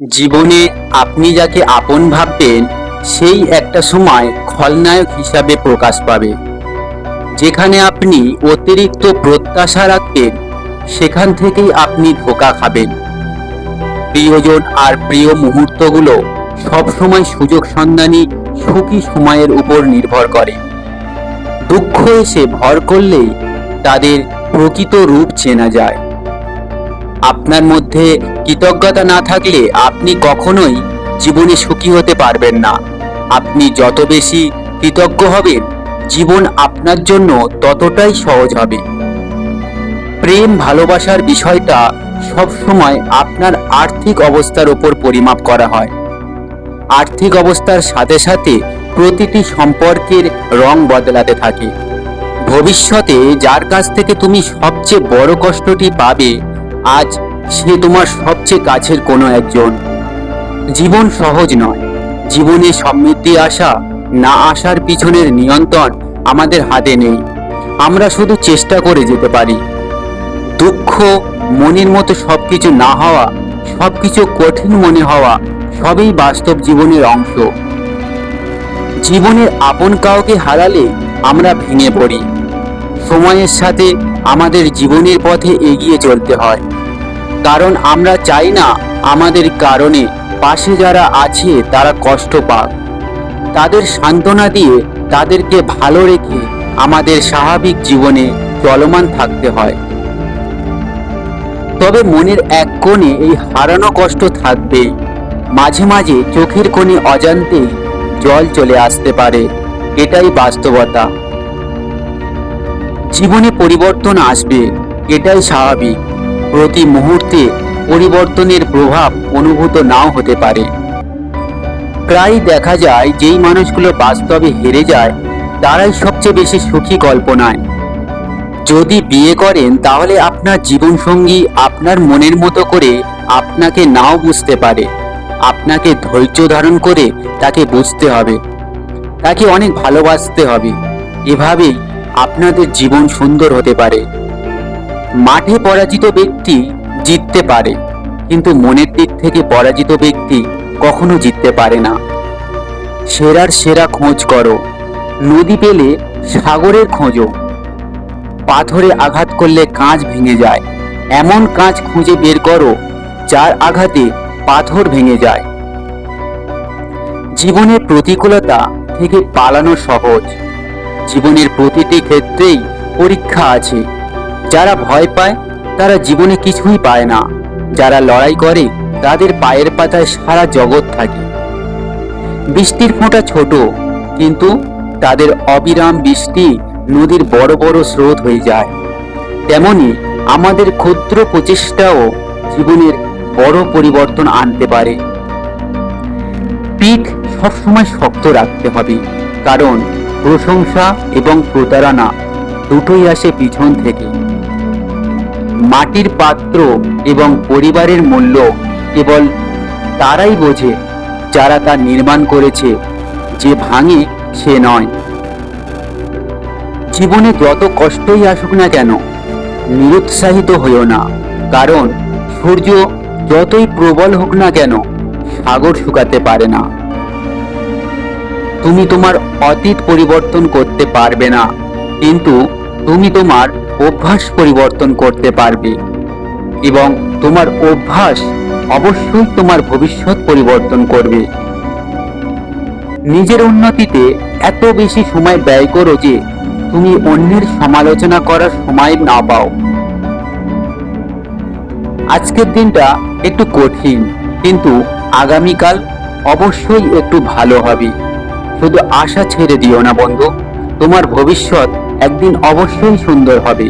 জীবনে আপনি যাকে আপন ভাববেন, সেই একটা সময় খলনায়ক হিসাবে প্রকাশ পাবে। যেখানে আপনি অতিরিক্ত প্রত্যাশা রাখবেন, সেখান থেকেই আপনি ধোকা খাবেন। প্রিয়জন আর প্রিয় মুহূর্তগুলো সবসময় সুযোগ সন্ধানী, সুখী সময়ের উপর নির্ভর করে। দুঃখ এসে ভর করলেই তাদের প্রকৃত রূপ চেনা যায়। আপনার মধ্যে কৃতজ্ঞতা না থাকলে আপনি কখনোই জীবনে সুখী হতে পারবেন না। আপনি যত বেশি কৃতজ্ঞ হবেন, জীবন আপনার জন্য ততটাই সহজ হবে। প্রেম ভালোবাসার বিষয়টা সবসময় আপনার আর্থিক অবস্থার উপর পরিমাপ করা হয়। আর্থিক অবস্থার সাথে সাথে প্রতিটি সম্পর্কের রং বদলাতে থাকে। ভবিষ্যতে যার কাছ থেকে তুমি সবচেয়ে বড় কষ্টটি পাবে, আজ সে তোমার সবচেয়ে কাছের কোনো একজন। জীবন সহজ নয়। জীবনে সমৃদ্ধি আসা, না আসার পিছনের নিয়ন্ত্রণ আমাদের হাতে নেই। আমরা শুধু চেষ্টা করে যেতে পারি। দুঃখ, মনের মতো সবকিছু না হওয়া, সবকিছু কঠিন মনে হওয়া, সবই বাস্তব জীবনের অংশ। জীবনের আপন কাউকে হারালে আমরা ভেঙে পড়ি। সময়ের সাথে আমাদের জীবনের পথে এগিয়ে চলতে হয়। কারণ আমরা চাই না আমাদের কারণে পাশে যারা আছে তারা কষ্ট পাক। তাদের সান্ত্বনা দিয়ে তাদেরকে ভালো রেখে আমাদের স্বাভাবিক জীবনে চলমান থাকতে হয়। তবে মনের এক কোণে এই হারানো কষ্ট থাকবেই মাঝে মাঝে চোখের কোণে অজান্তেই জল চলে আসতে পারে। এটাই বাস্তবতা। জীবনে পরিবর্তন আসবে, এটাই স্বাভাবিক। প্রতি মুহূর্তে পরিবর্তনের প্রভাব অনুভূত নাও হতে পারে। প্রায় দেখা যায়, যেই মানুষগুলো বাস্তবে হেরে যায়, তারাই সবচেয়ে বেশি সুখী কল্পনায়। যদি বিয়ে করেন, তাহলে আপনার জীবনসঙ্গী আপনার মনের মতো করে আপনাকে নাও বুঝতে পারে। আপনাকে ধৈর্য ধারণ করে তাকে বুঝতে হবে। তাকে অনেক ভালোবাসতে হবে। এভাবেই আপনাদের জীবন সুন্দর হতে পারে। মাঠে পরাজিত ব্যক্তি জিততে পারে, কিন্তু মনের দিক থেকে পরাজিত ব্যক্তি কখনো জিততে পারে না। সেরার সেরা খোঁজ করো, নদী পেলে সাগরের খোঁজো। পাথরে আঘাত করলে কাঁচ ভেঙে যায়, এমন কাঁচ খুঁজে বের করো, যার আঘাতে পাথর ভেঙে যায়। জীবনের প্রতিকূলতা থেকে পালানো সহজ, জীবনের প্রতিটি ক্ষেত্রেই পরীক্ষা আছে। যারা ভয় পায়, তারা জীবনে কিছুই পায় না। যারা লড়াই করে, তাদের পায়ের পাতায় সারা জগৎ থাকে। বৃষ্টির ফোঁটা ছোট, কিন্তু তাদের অবিরাম বৃষ্টি নদীর বড় বড় স্রোত হয়ে যায়। তেমনি আমাদের ক্ষুদ্র প্রচেষ্টাও জীবনের বড় পরিবর্তন আনতে পারে। পিঠ সবসময় শক্ত রাখতে হবে, কারণ প্রশংসা এবং প্রতারণা দুটোই আসে পিছন থেকে। মাটির পাত্র এবং পরিবারের মূল্য কেবল তারাই বোঝে, যারা তা নির্মাণ করেছে। যে ভাঙে, সে নয়। জীবনে যত কষ্টই আসুক না কেন, নিরুৎসাহিত হইও না। কারণ সূর্য যতই প্রবল হোক না কেন, সাগর শুকাতে পারে না। তুমি তোমার অতীত পরিবর্তন করতে পারবে না। কিন্তু তুমি তোমার অভ্যাস পরিবর্তন করতে পারবে। এবং তোমার অভ্যাস অবশ্যই তোমার ভবিষ্যৎ পরিবর্তন করবে। নিজের উন্নতিতে এত বেশি সময় ব্যয় করো যে তুমি অন্যের সমালোচনা করার সময় না পাও। আজকের দিনটা একটু কঠিন, কিন্তু আগামীকাল অবশ্যই একটু ভালো হবে। শুধু আশা ছেড়ে দিও না বন্ধু, তোমার ভবিষ্যৎ একদিন অবশ্যই সুন্দর হবে।